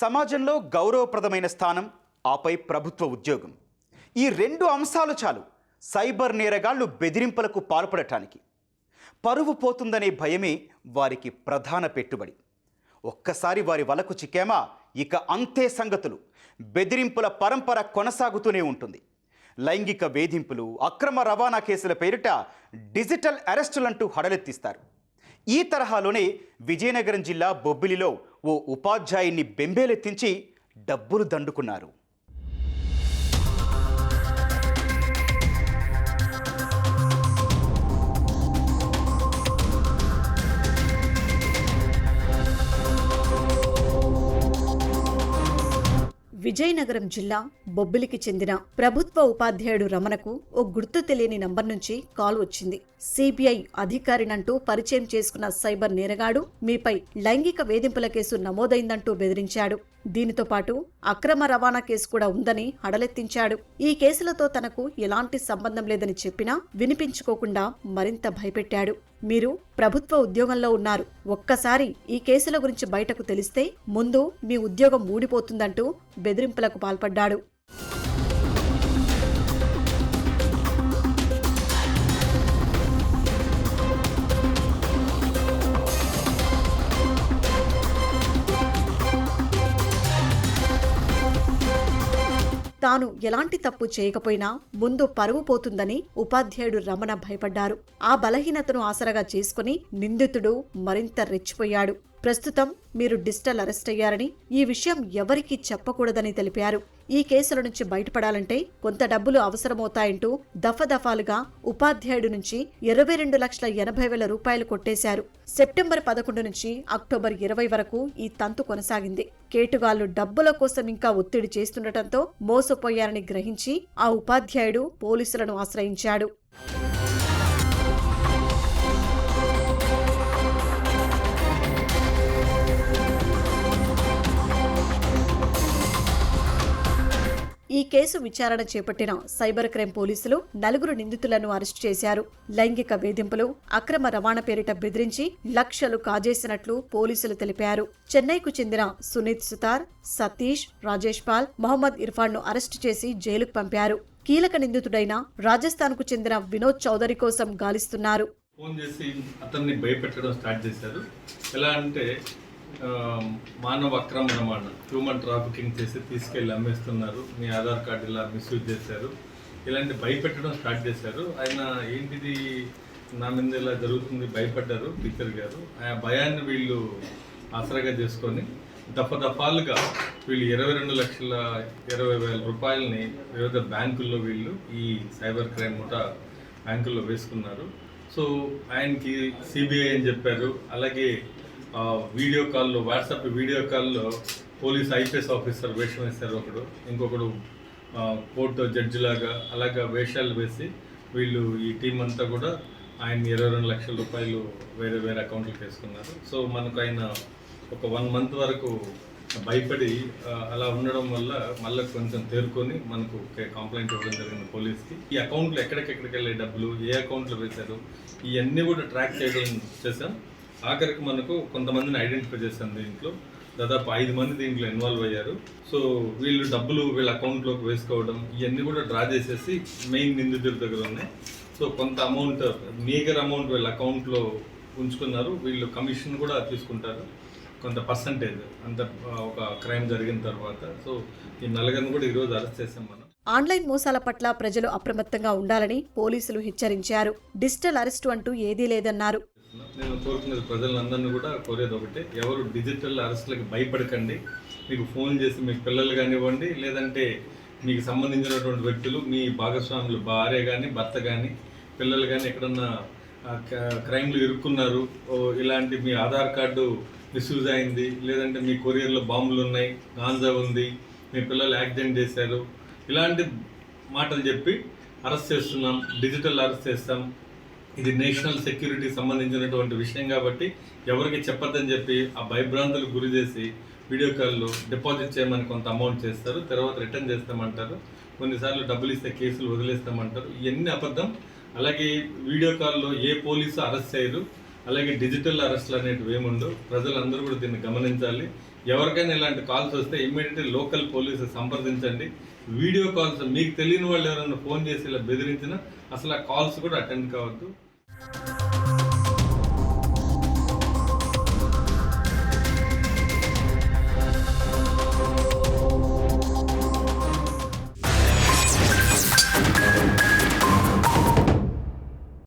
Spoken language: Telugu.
సమాజంలో గౌరవప్రదమైన స్థానం ఆపై ప్రభుత్వ ఉద్యోగం. ఈ రెండు అంశాలు చాలు సైబర్ నేరగాళ్ళు బెదిరింపులకు పాల్పడటానికి. పరువు పోతుందనే భయమే వారికి ప్రధాన పెట్టుబడి. ఒక్కసారి వారి వలకు చిక్కామా ఇక అంతే సంగతులు. బెదిరింపుల పరంపర కొనసాగుతూనే ఉంటుంది. లైంగిక వేధింపులు అక్రమ రవాణా కేసుల పేరిట డిజిటల్ అరెస్టులంటూ హడలెత్తిస్తారు. ఈ తరహాలోనే విజయనగరం జిల్లా బొబ్బిలిలో ఓ ఉపాధ్యాయుని బెంబేలెత్తించి డబ్బులు దండుకున్నారు. విజయనగరం జిల్లా బొబ్బిలికి చెందిన ప్రభుత్వ ఉపాధ్యాయుడు రమణకు ఓ గుర్తు తెలియని నంబర్ నుంచి కాల్ వచ్చింది. సిబిఐ అధికారినంటూ పరిచయం చేసుకున్న సైబర్ నేరగాడు మీపై లైంగిక వేధింపుల కేసు నమోదైందంటూ బెదిరించాడు. దీనితో పాటు అక్రమ రవాణా కేసు కూడా ఉందని హడలెత్తించాడు. ఈ కేసులతో తనకు ఎలాంటి సంబంధం లేదని చెప్పినా వినిపించుకోకుండా మరింత భయపెట్టాడు. మీరు ప్రభుత్వ ఉద్యోగంలో ఉన్నారు. ఒక్కసారి ఈ కేసుల గురించి బయటకు తెలిస్తే ముందు మీ ఉద్యోగం ఊడిపోతుందంటూ బెదిరింపులకు పాల్పడ్డాడు. తాను ఎలాంటి తప్పు చేయకపోయినా ముందు పరువు పోతుందని ఉపాధ్యాయుడు రమణ భయపడ్డారు. ఆ బలహీనతను ఆసరగా చేసుకుని నిందితుడు మరింత రెచ్చిపోయాడు. ప్రస్తుతం మీరు డిజిటల్ అరెస్ట్ అయ్యారని ఈ విషయం ఎవరికీ చెప్పకూడదని తెలిపారు. ఈ కేసుల నుంచి బయటపడాలంటే కొంత డబ్బులు అవసరమవుతాయంటూ దఫదఫాలుగా ఉపాధ్యాయుడు నుంచి ఇరవై రెండు లక్షల ఎనభై వేల రూపాయలు కొట్టేశారు. సెప్టెంబర్ పదకొండు నుంచి అక్టోబర్ ఇరవై వరకు ఈ తంతు కొనసాగింది. కేటుగాళ్ళు డబ్బుల కోసం ఇంకా ఒత్తిడి చేస్తుండటంతో మోసపోయారని గ్రహించి ఆ ఉపాధ్యాయుడు పోలీసులను ఆశ్రయించాడు. కేసు విచారణ చేపట్టిన సైబర్ క్రైమ్ పోలీసులు నలుగురు నిందితులను అరెస్టు చేశారు. లైంగిక వేధింపులు అక్రమ రవాణా పేరిట బెదిరించి లక్షలు కాజేసినట్లు పోలీసులు తెలిపారు. చెన్నైకు చెందిన సునీత్ సుతార్ సతీష్ రాజేష్ పాల్ మొహమ్మద్ ఇర్ఫాన్ను అరెస్టు చేసి జైలుకు పంపారు. కీలక నిందితుడైన రాజస్థాన్కు చెందిన వినోద్ చౌదరి కోసం గాలిస్తున్నారు. ఫోన్ చేసి అతన్ని భయపెట్టడం స్టార్ట్ చేశారు. ఎలా అంటే మానవ అక్రమ రవాణా హ్యూమన్ ట్రాఫికింగ్ చేసి తీసుకెళ్ళి అమ్మేస్తున్నారు. మీ ఆధార్ కార్డు ఇలా మిస్యూజ్ చేశారు. ఇలాంటి భయపెట్టడం స్టార్ట్ చేశారు. ఆయన ఏంటిది నా మీద ఇలా జరుగుతుంది భయపడ్డారు టీచర్ గారు. ఆ భయాన్ని వీళ్ళు ఆసరాగా చేసుకొని దఫ దఫాలుగా వీళ్ళు ఇరవై రెండు లక్షల ఇరవై వేల రూపాయలని వివిధ బ్యాంకుల్లో వీళ్ళు ఈ సైబర్ క్రైమ్ ముఠా బ్యాంకుల్లో వేసుకున్నారు. సో ఆయనకి సిబిఐ అని చెప్పారు. అలాగే వీడియో కాల్లో వాట్సాప్ వీడియో కాల్లో పోలీస్ ఐపీఎస్ ఆఫీసర్ వేషం వేశారు ఒకడు. ఇంకొకడు కోర్టు జడ్జి లాగా అలాగా వేషాలు వేసి వీళ్ళు ఈ టీం అంతా కూడా ఆయన ఇరవై రెండు లక్షల రూపాయలు వేరే వేరే అకౌంట్లకు వేసుకున్నారు సో మనకు ఆయన ఒక వన్ మంత్ వరకు భయపడి అలా ఉండడం వల్ల మళ్ళీ కొంచెం తేరుకొని మనకు కంప్లైంట్ ఇవ్వడం జరిగింది పోలీస్కి. ఈ అకౌంట్లో ఎక్కడికెక్కడికి వెళ్ళే డబ్బులు ఏ అకౌంట్లో వేశారు ఇవన్నీ కూడా ట్రాక్ చేయడం చేశాం. ఆఖరికి మనకు కొంతమందిని ఐడెంటిఫై చేశాను దీంట్లో. దాదాపు ఐదు మంది దీంట్లో ఇన్వాల్వ్ అయ్యారు. సో వీళ్ళు డబ్బులు వీళ్ళ అకౌంట్లోకి వేసుకోవడం ఇవన్నీ కూడా డ్రా చేసేసి మెయిన్ నిందితుల దగ్గర ఉన్నాయి. సో కొంత అమౌంట్ మేజర్ అమౌంట్ వీళ్ళ అకౌంట్లో ఉంచుకున్నారు. వీళ్ళు కమిషన్ కూడా తీసుకుంటారు. కొంత పర్సంటేజ్ అంత ఒక క్రైమ్ జరిగిన తర్వాత. సో ఈ నలుగురిని కూడా ఈరోజు అరెస్ట్ చేసాం మనం. ఆన్లైన్ మోసాల పట్ల ప్రజలు అప్రమత్తంగా ఉండాలని పోలీసులు హెచ్చరించారు. డిజిటల్ అరెస్టు అంటూ ఏదీ లేదన్నారు. నేను కోరుకునేది ప్రజలందరినీ కూడా కోరేది ఒకటే ఎవరు డిజిటల్ అరెస్ట్లకు భయపడకండి. మీకు ఫోన్ చేసి మీ పిల్లలు కానివ్వండి లేదంటే మీకు సంబంధించినటువంటి వ్యక్తులు మీ భాగస్వాములు భార్య కానీ భర్త కానీ పిల్లలు కానీ ఎక్కడన్నా క్రైమ్లు ఇరుక్కున్నారు. ఇలాంటి మీ ఆధార్ కార్డు మిస్యూజ్ అయింది లేదంటే మీ కొరియర్లో బాంబులు ఉన్నాయి గాంజా ఉంది మీ పిల్లలు యాక్సిడెంట్ చేశారు. ఇలాంటి మాటలు చెప్పి అరెస్ట్ చేస్తున్నాం డిజిటల్ అరెస్ట్ చేస్తాం. ఇది నేషనల్ సెక్యూరిటీ సంబంధించినటువంటి విషయం కాబట్టి ఎవరికి చెప్పొద్దని చెప్పి ఆ భయభ్రాంతులు గురి చేసి వీడియో కాల్లో డిపాజిట్ చేయమని కొంత అమౌంట్ చేస్తారు తర్వాత రిటర్న్ చేస్తామంటారు కొన్నిసార్లు డబ్బులు ఇస్తే కేసులు వదిలేస్తామంటారు ఇవన్నీ అబద్ధం. అలాగే వీడియో కాల్లో ఏ పోలీసు అరెస్ట్ చేయరు అలాగే డిజిటల్ అరెస్ట్లు అనేటివి ఏముండవు. ప్రజలందరూ కూడా దీన్ని గమనించాలి. ఎవరికైనా ఇలాంటి కాల్స్ వస్తే ఇమ్మీడియట్లీ లోకల్ పోలీసు సంప్రదించండి. వీడియో కాల్స్ మీకు తెలియని వాళ్ళు ఎవరైనా ఫోన్ చేసి ఇలా బెదిరించినా అసలు ఆ కాల్స్ కూడా అటెండ్ కావద్దు. Thank you.